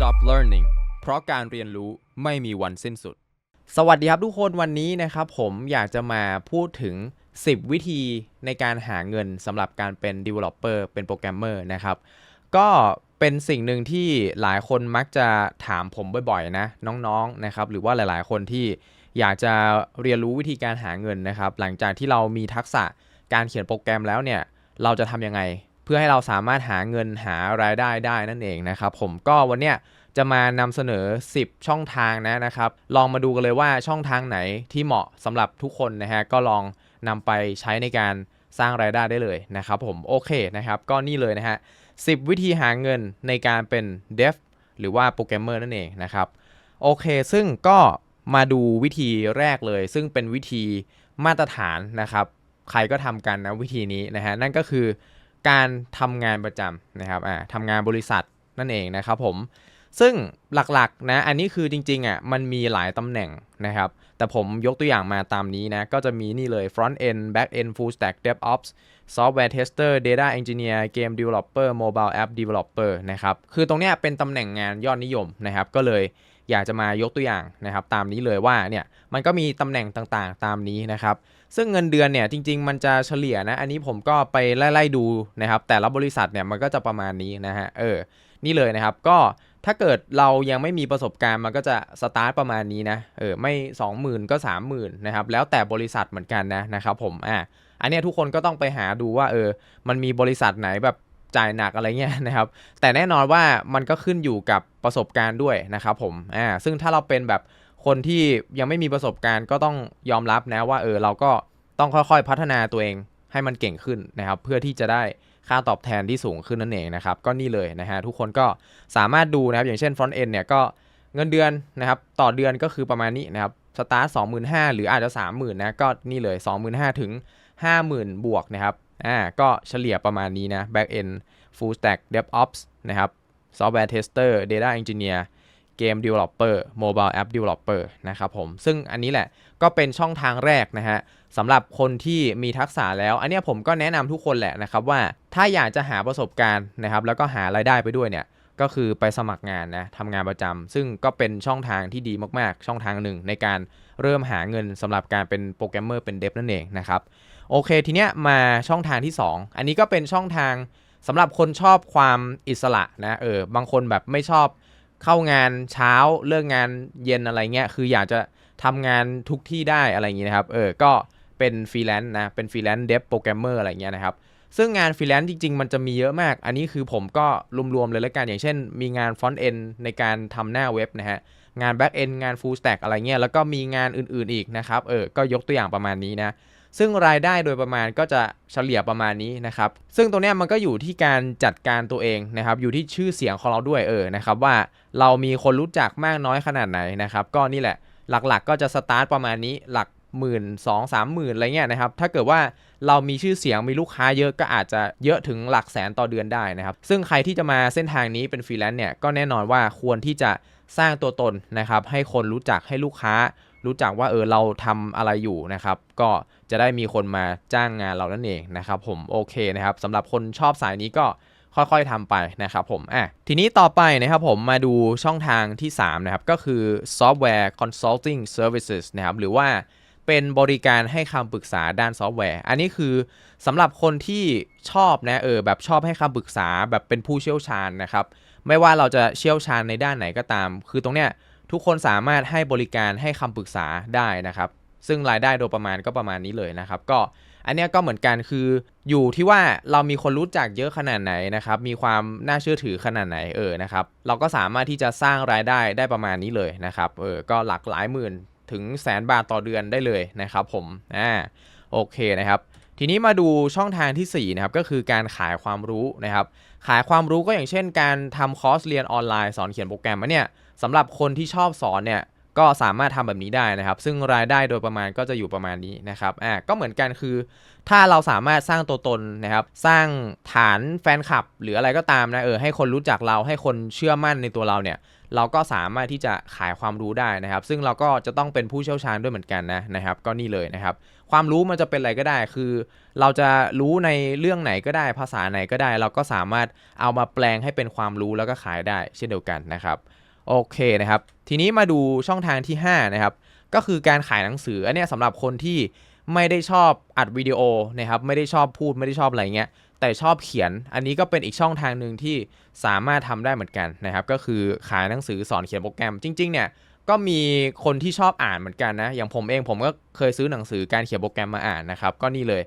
stop learning เพราะการเรียนรู้ไม่มีวันสิ้นสุด สวัสดีครับทุกคนวันนี้นะครับ ผมอยากจะมาพูดถึง 10 วิธีในการหาเงินสำหรับการเป็น developer เป็นโปรแกรมเมอร์นะครับ ก็เป็นสิ่งหนึ่งที่หลายคนมักจะถามผมบ่อยๆนะน้องๆนะครับ หรือว่าหลายๆ คนที่อยากจะเรียนรู้วิธีการหาเงินนะครับ หลังจากที่เรามีทักษะการเขียนโปรแกรมแล้วเนี่ยเราจะทำยังไง พื่อให้เราสามารถหาเงินหารายได้ได้นั่นเองนะครับผมก็วันเนี้ยจะมานำเสนอ 10 ช่องทางนะนะครับ ลองมาดูกันเลยว่าช่องทางไหนที่เหมาะสำหรับทุกคนนะฮะก็ลองนำไปใช้ในการสร้างรายได้ได้เลยนะครับผมโอเคนะครับก็นี่เลยนะฮะ10 วิธีหาเงินในการเป็น Dev หรือว่าโปรแกรมเมอร์นั่นเองนะครับโอเค ซึ่งก็มาดูวิธีแรกเลย ซึ่งเป็นวิธีมาตรฐานนะครับ ใครก็ทำกันนะวิธีนี้นะฮะนั่นก็คือ การทำงานประจำนะครับอ่าทำงานบริษัทนั่นเองนะครับผมซึ่งหลักๆนะอันนี้คือจริงๆอะมันมีหลายตำแหน่งนะครับแต่ผมยกตัวอย่างมาตามนี้นะก็จะมีนี่เลย front end back end full stack DevOps software tester data engineer game developer mobile app developer นะครับคือตรงเนี้ยเป็นตำแหน่งงานยอดนิยมนะครับก็เลยอยากจะมายกตัวอย่างนะครับตามนี้เลยว่าเนี่ยมันก็มีตำแหน่งต่างๆ ตามนี้นะครับ ซึ่งเงินเดือนเนี่ยจริง ๆ มันจะเฉลี่ยนะ อันนี้ผมก็ไปไล่ๆดูนะครับ แต่ละบริษัทเนี่ยมันก็จะประมาณนี้นะฮะ เออ นี่เลยนะครับ ก็ถ้าเกิดเรายังไม่มีประสบการณ์มันก็จะสตาร์ทประมาณนี้นะ เออ ไม่ 20,000 ก็ 30,000นะครับ แล้วแต่บริษัทเหมือนกันนะนะครับผม อะ อันนี้ทุกคนก็ต้องไปหาดูว่า เออ มันมีบริษัทไหนแบบจ่ายหนักอะไรเงี้ยนะครับ แต่แน่นอนว่ามันก็ขึ้นอยู่กับประสบการณ์ด้วยนะครับผม อ่า ซึ่งถ้าเราเป็นแบบ คนที่ยังไม่มีประสบการณ์ก็ต้องยอมรับนะว่าเออเราก็ต้องค่อยๆพัฒนาตัวเองให้มันเก่งขึ้นนะครับ เพื่อที่จะได้ค่าตอบแทนที่สูงขึ้นนั่นเองนะครับ ก็นี่เลยนะฮะทุกคนก็สามารถดูนะครับ อย่างเช่น front end เนี่ยก็เงินเดือนนะครับ ต่อเดือนก็คือประมาณนี้นะครับสตาร์ทสองหมื่นห้าหรืออาจจะสามหมื่นนะก็นี่เลยสองหมื่นห้าถึงห้าหมื่นบวกนะครับอ่าก็เฉลี่ยประมาณนี้นะ back end full stack DevOps นะครับ software tester data engineer game developer mobile app developer นะครับผม ซึ่งอันนี้แหละก็เป็นช่องทางแรกนะฮะสำหรับคนที่มีทักษะแล้ว อันนี้ผมก็แนะนำทุกคนแหละนะครับว่าถ้าอยากจะหาประสบการณ์นะครับแล้วก็หารายได้ไปด้วยเนี่ยก็คือไปสมัครงานนะทำงานประจำซึ่งก็เป็นช่องทางที่ดีมากๆ ช่องทางหนึ่งในการเริ่มหาเงินสำหรับการเป็นโปรแกรมเมอร์เป็นเดฟนั่นเองนะครับโอเคทีเนี้ยมาช่องทางที่ 2 อันนี้ก็เป็นช่องทางสำหรับคนชอบความอิสระนะเออบางคนแบบไม่ชอบ เข้างานเช้าเลิกงานเย็นอะไรเงี้ยคืออยากจะทำงานทุกที่ได้อะไรอย่างงี้นะครับเออก็เป็นฟรีแลนซ์นะเป็นฟรีแลนซ์เดฟโปรแกรมเมอร์อะไรเงี้ยนะครับซึ่งงานฟรีแลนซ์จริง ๆ มันจะมีเยอะมาก อันนี้คือผมก็รวมๆเลยแล้วกันอย่างเช่น มีงานฟอนต์เอนในการทำหน้าเว็บนะฮะงานแบ็กเอนงานฟูลสแต็กอะไรเงี้ยแล้วก็มีงานอื่นๆอีกนะครับเออก็ยกตัวอย่างประมาณนี้นะ ซึ่งรายได้โดยประมาณก็จะเฉลี่ยประมาณนี้นะครับ ซึ่งตรงนี้มันก็อยู่ที่การจัดการตัวเองนะครับ อยู่ที่ชื่อเสียงของเราด้วยเออนะครับว่าเรามีคนรู้จักมากน้อยขนาดไหนนะครับ ก็นี่แหละหลักๆ ก็จะสตาร์ทประมาณนี้หลักหมื่นสองสามหมื่นอะไรเงี้ยนะครับ ถ้าเกิดว่าเรามีชื่อเสียงมีลูกค้าเยอะก็อาจจะเยอะถึงหลักแสนต่อเดือนได้นะครับ ซึ่งใครที่จะมาเส้นทางนี้เป็นฟรีแลนซ์เนี่ยก็แน่นอนว่าควรที่จะสร้างตัวตนนะครับ ให้คนรู้จักให้ลูกค้า รู้จักว่าเออเราทำอะไรอยู่นะครับ ก็จะได้มีคนมาจ้างงานเรานั่นเองนะครับผมโอเคนะครับสำหรับคนชอบสายนี้ก็ค่อยๆทำไปนะครับผมอะทีนี้ต่อไปนะครับผมมาดูช่องทางที่ 3 นะครับ ก็คือ software consulting services นะครับ หรือว่าเป็นบริการให้คำปรึกษาด้านซอฟต์แวร์ อันนี้คือสำหรับคนที่ชอบนะเออแบบชอบให้คำปรึกษาแบบเป็นผู้เชี่ยวชาญนะครับ ไม่ว่าเราจะเชี่ยวชาญในด้านไหนก็ตาม คือตรงเนี้ย ทุกคนสามารถให้บริการให้คำปรึกษาได้นะครับ ซึ่งรายได้โดยประมาณก็ประมาณนี้เลยนะครับ ก็อันนี้ก็เหมือนกันคืออยู่ที่ว่าเรามีคนรู้จักเยอะขนาดไหนนะครับ มีความน่าเชื่อถือขนาดไหนเออนะครับ เราก็สามารถที่จะสร้างรายได้ได้ประมาณนี้เลยนะครับเออก็หลักหลายหมื่นถึงแสนบาทต่อเดือนได้เลยนะครับ ผมอ่าโอเคนะครับ ทีนี้มาดูช่องทางที่4นะครับก็คือการขายความรู้นะครับ ขายความรู้ก็อย่างเช่น การทำคอร์สเรียนออนไลน์สอนเขียนโปรแกรมเนี่ย สำหรับคนที่ชอบสอนเนี่ยก็สามารถทำแบบนี้ได้นะครับ ซึ่งรายได้โดยประมาณก็จะอยู่ประมาณนี้นะครับอ่าก็เหมือนกันคือ ถ้าเราสามารถสร้างตัวตนนะครับ สร้างฐานแฟนคลับ หรืออะไรก็ตามนะเออให้คนรู้จักเราให้คนเชื่อมั่นในตัวเราเนี่ย เราก็สามารถที่จะขายความรู้ได้นะครับ ซึ่งเราก็จะต้องเป็นผู้เชี่ยวชาญด้วยเหมือนกันนะนะครับ ก็นี่เลยนะครับ ความรู้มันจะเป็นอะไรก็ได้ คือ เราจะรู้ในเรื่องไหนก็ได้ ภาษาไหนก็ได้ เราก็สามารถเอามาแปลงให้เป็นความรู้แล้วก็ขายได้ เช่นเดียวกันนะครับ โอเคนะครับ ทีนี้มาดูช่องทางที่ 5 นะครับ ก็คือการขายหนังสืออันนี้สำหรับคนที่ไม่ได้ชอบอัดวิดีโอนะครับไม่ได้ชอบพูดไม่ได้ชอบอะไรเงี้ยแต่ชอบเขียน อันนี้ก็เป็นอีกช่องทางหนึ่งที่สามารถทำได้เหมือนกันนะครับ ก็คือขายหนังสือสอนเขียนโปรแกรมจริง ๆ เนี่ยก็มีคนที่ชอบอ่านเหมือนกันนะ อย่างผมเองผมก็เคยซื้อหนังสือการเขียนโปรแกรมมาอ่านนะครับ ก็นี่เลย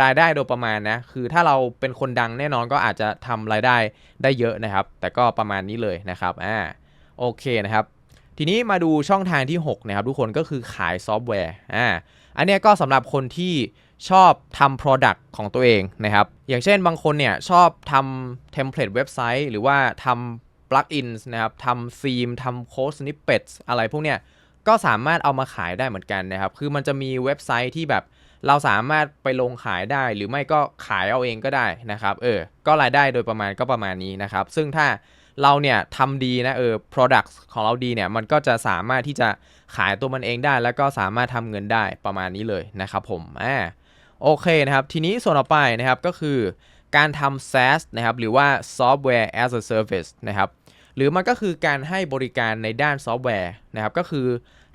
รายได้โดยประมาณนะ คือถ้าเราเป็นคนดังแน่นอนก็อาจจะทำรายได้ได้เยอะนะครับ แต่ก็ประมาณนี้เลยนะครับ อ่า โอเคนะครับทีนี้มาดูช่องทางที่ 6 นะครับ ทุกคนก็คือขายซอฟต์แวร์อ่าอันนี้ก็สำหรับคนที่ชอบทำ Product ของตัวเองนะครับ อย่างเช่นบางคนเนี่ยชอบทำเทมเพลตเว็บไซต์ หรือว่าทำ plugins นนะครับทำธีมทำโค้ดสนิปเปตอะไรพวกเนี้ยก็สามารถเอามาขายได้เหมือนกันนะครับ คือมันจะมีเว็บไซต์ที่แบบเราสามารถไปลงขายได้ หรือไม่ก็ขายเอาเองก็ได้นะครับ เออ ก็รายได้โดยประมาณก็ประมาณนี้นะครับ ซึ่งถ้า เราเนี่ยทำดีนะเออ product ของเราดีเนี่ยมันก็จะสามารถที่จะขายตัวมันเองได้ แล้วก็สามารถทำเงินได้ประมาณนี้เลยนะครับผมอ่าโอเคนะครับทีนี้ส่วนต่อไปนะครับก็คือการทำ SaaS นะครับหรือว่า Software as a Service นะครับหรือมันก็คือการให้บริการในด้านซอฟต์แวร์นะครับก็คือ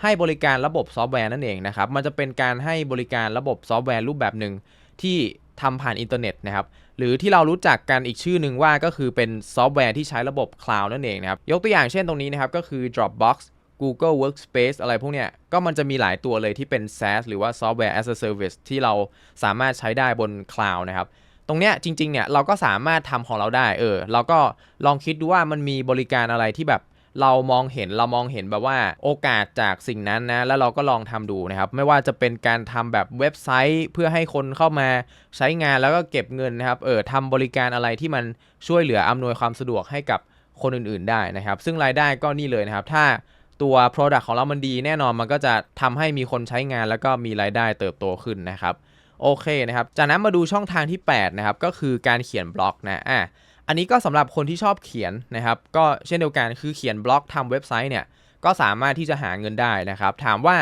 ให้บริการระบบซอฟต์แวร์นั่นเองนะครับมันจะเป็นการให้บริการระบบซอฟต์แวร์รูปแบบหนึ่งที่ทำผ่านอินเทอร์เน็ตนะครับ หรือที่เรารู้จักกันอีกชื่อหนึ่งว่าก็คือเป็นซอฟต์แวร์ที่ใช้ระบบคลาวด์นั่นเองนะครับ ยกตัวอย่างเช่นตรงนี้นะครับก็คือ Dropbox Google Workspace อะไรพวกเนี้ย ก็มันจะมีหลายตัวเลยที่เป็น SaaS หรือว่า Software as a Service ที่เราสามารถใช้ได้บนคลาวด์นะครับ ตรงเนี้ยจริงๆเนี่ยเราก็สามารถทำของเราได้เออเราก็ลองคิดดูว่ามันมีบริการอะไรที่แบบ เรามองเห็นเรามองเห็นแบบว่าโอกาสจากสิ่งนั้นนะแล้วเราก็ลองทำดูนะครับ ไม่ว่าจะเป็นการทำแบบเว็บไซต์เพื่อให้คนเข้ามาใช้งานแล้วก็เก็บเงินนะครับเออทำบริการอะไรที่มันช่วยเหลืออำนวยความสะดวกให้กับคนอื่นๆได้นะครับ ซึ่งรายได้ก็นี่เลยนะครับ ถ้าตัว Product ของเรามันดีแน่นอนมันก็จะทำให้มีคนใช้งานแล้วก็มีรายได้เติบโตขึ้นนะครับโอเคนะครับจากนั้นมาดูช่องทางที่ 8 นะครับ ก็คือการเขียนบล็อกนะอะ อันนี้ก็สำหรับคนที่ชอบเขียนนะครับ ก็เช่นเดียวกันคือเขียนบล็อกทำเว็บไซต์เนี่ยก็สามารถที่จะหาเงินได้นะครับ ถามว่า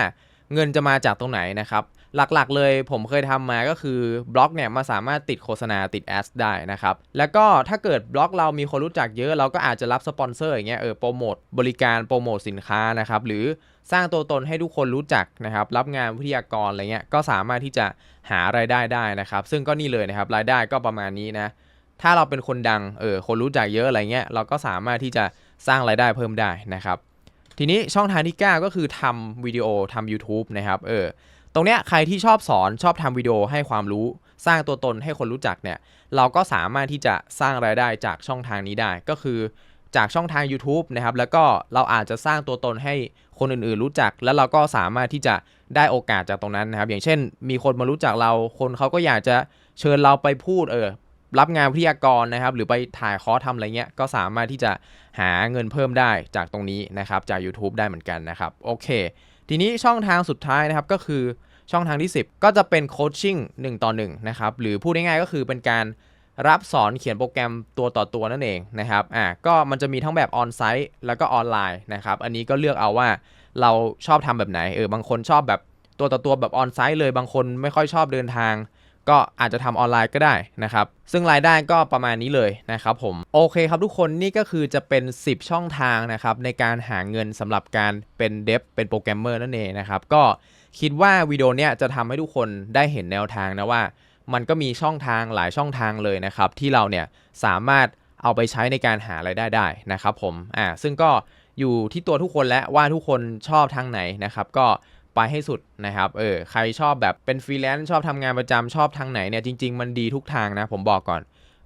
เงินจะมาจากตรงไหนนะครับ หลักๆเลยผมเคยทำมาก็คือบล็อกเนี่ยมาสามารถติดโฆษณาติดแอดได้นะครับ แล้วก็ถ้าเกิดบล็อกเรามีคนรู้จักเยอะ เราก็อาจจะรับสปอนเซอร์อย่างเงี้ยเออโปรโมทบริการโปรโมทสินค้านะครับ หรือสร้างตัวตนให้ทุกคนรู้จักนะครับ รับงานวิทยากรอะไรเงี้ยก็สามารถที่จะหารายได้ได้นะครับ ซึ่งก็นี่เลยนะครับรายได้ก็ประมาณนี้นะ ถ้าเราเป็นคนดังเออคนรู้จักเยอะอะไรเงี้ยเราก็สามารถที่จะสร้างรายได้เพิ่มได้นะครับทีนี้ช่องทางที่ 9 ก็คือทำวิดีโอทำ YouTube นะครับเออตรงเนี้ยใครที่ชอบสอนชอบทำวิดีโอให้ความรู้สร้างตัวตนให้คนรู้จักเนี่ยเราก็สามารถที่จะสร้างรายได้จากช่องทางนี้ได้ก็คือจากช่องทาง YouTube นะครับแล้วก็เราอาจจะสร้างตัวตนให้คนอื่นๆรู้จัก แล้วเราก็สามารถที่จะได้โอกาสจากตรงนั้นนะครับ อย่างเช่น มีคนมารู้จักเราคนเขาก็อยากจะเชิญเราไปพูดเออ รับงานวิทยากรนะครับ หรือไปถ่ายคอร์สทำอะไรเงี้ย ก็สามารถที่จะหาเงินเพิ่มได้จากตรงนี้นะครับ จาก YouTube ได้เหมือนกันนะครับ โอเค ทีนี้ช่องทางสุดท้ายนะครับก็คือช่องทางที่ 10 ก็จะเป็นโคชชิ่ง1ต่อ1นะครับ หรือพูดง่ายๆก็คือเป็นการรับสอนเขียนโปรแกรมตัวต่อตัวนั่นเองนะครับ อ่า ก็มันจะมีทั้งแบบออนไซต์แล้วก็ออนไลน์นะครับ อันนี้ก็เลือกเอาว่าเราชอบทำแบบไหน เออ บางคนชอบแบบตัวต่อตัวแบบออนไซต์เลย บางคนไม่ค่อยชอบเดินทาง ก็อาจจะทำออนไลน์ก็ได้นะครับ ซึ่งรายได้ก็ประมาณนี้เลยนะครับผม โอเคครับทุกคนนี่ก็คือจะเป็น 10 ช่องทางนะครับในการหาเงินสำหรับการเป็นเดฟเป็นโปรแกรมเมอร์นั่นเองนะครับ ก็คิดว่าวิดีโอเนี้ยจะทำให้ทุกคนได้เห็นแนวทางนะว่า มันก็มีช่องทางหลายช่องทางเลยนะครับที่เราเนี่ยสามารถเอาไปใช้ในการหารายได้ได้นะครับผม อ่า ซึ่งก็อยู่ที่ตัวทุกคนแล้วว่าทุกคนชอบทางไหนนะครับ ก็ ไปให้สุดนะครับเออใครชอบแบบเป็นฟรีแลนซ์ชอบทำงานประจำชอบทางไหนเนี่ยจริง ๆ มันดีทุกทางนะผมบอกก่อน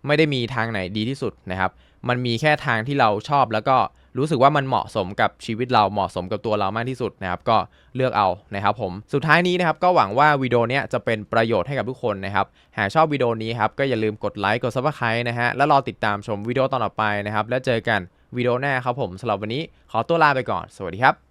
ไม่ได้มีทางไหนดีที่สุดนะครับมันมีแค่ทางที่เราชอบแล้วก็รู้สึกว่ามันเหมาะสมกับชีวิตเราเหมาะสมกับตัวเรามากที่สุดนะครับก็เลือกเอานะครับผมสุดท้ายนี้นะครับก็หวังว่าวิดีโอนี้จะเป็นประโยชน์ให้กับทุกคนนะครับหากชอบวิดีโอนี้ครับก็อย่าลืมกดไลค์กด subscribe นะฮะแล้วรอติดตามชมวิดีโอตอนต่อไปนะครับแล้วเจอกันวิดีโอหน้าครับผมสำหรับวันนี้ขอตัวลาไปก่อน สวัสดีครับ